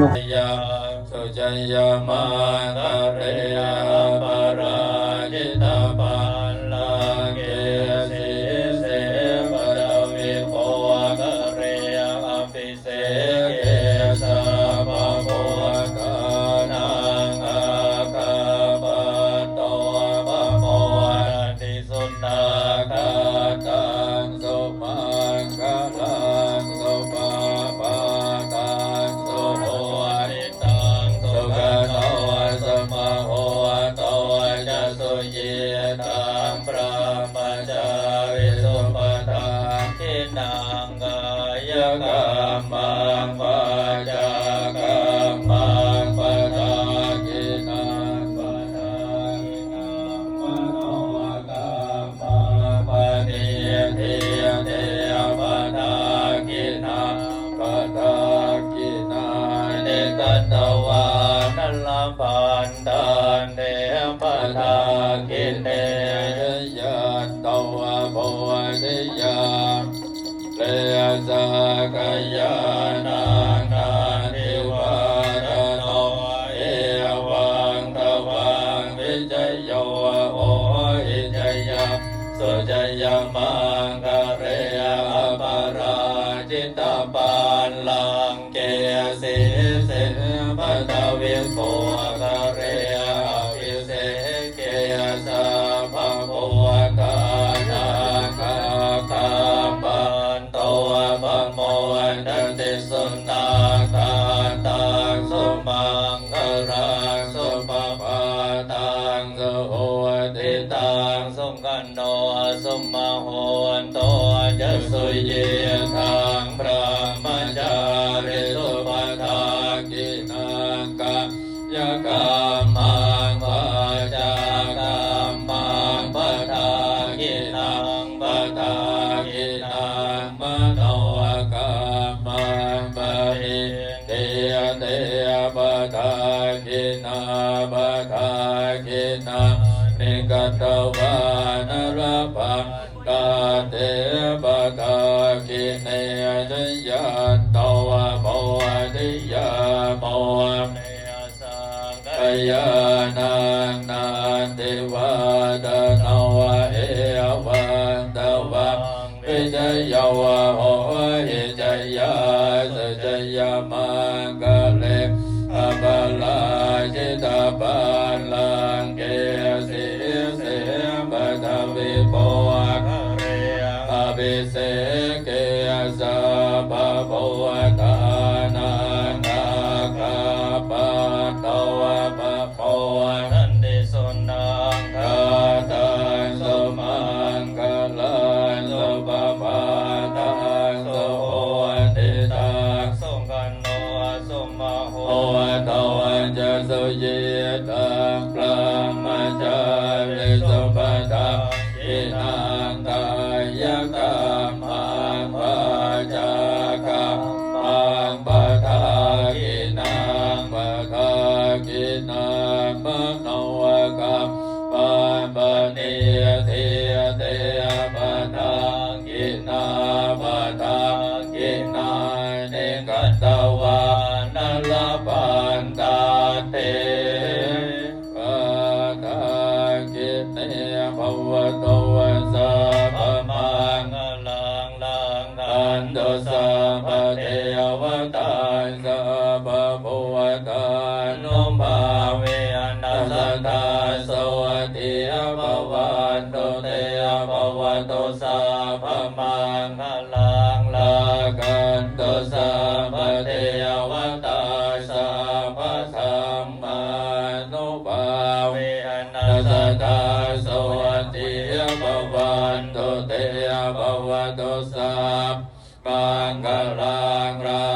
นุยาสุจัยมาตาเรยา มังวาจากรรมังปทากินังปทากินังมโนกรรมังปฏิเทเทปทากินังปทากินังเนกัตวานัลลพันตันเนปทากินเนย สกยานานาทิวาดโนเอวังตวังวิจโยโอหิจยาสุจยมังกะเรยปาราจิตาปันลังเกสิเสปะทวิโภกะเร สุโหติตังสมกันโนสุมาโหนโตจะสุเยทังพระมัจจาริสุปทากินังกะยกามั เทปทากิเนยยะตวะโพธิยะโมเนสังกยานังนันติวาดนวะเอวันตวะวิจยาวะโห ปะโพธานังอาคาปะโตปะโพนันติสุนังคาตังสุมังคลังสุปปะตังสุโหติตังสุกันโนสุมาโหโตจะสุเยตังพระมัจจาริสุ นังมโนกรรมังปณิเทเตปทากินาปทากินานิกัตตว วัสดิภวันตุเตภวันตุสัพมังคลังลากันตุสัพเทวตาสัพพธรรมานุภาเวนัสตาสวัสดิภวันตุเตภวันตุสัพพมังกลังรา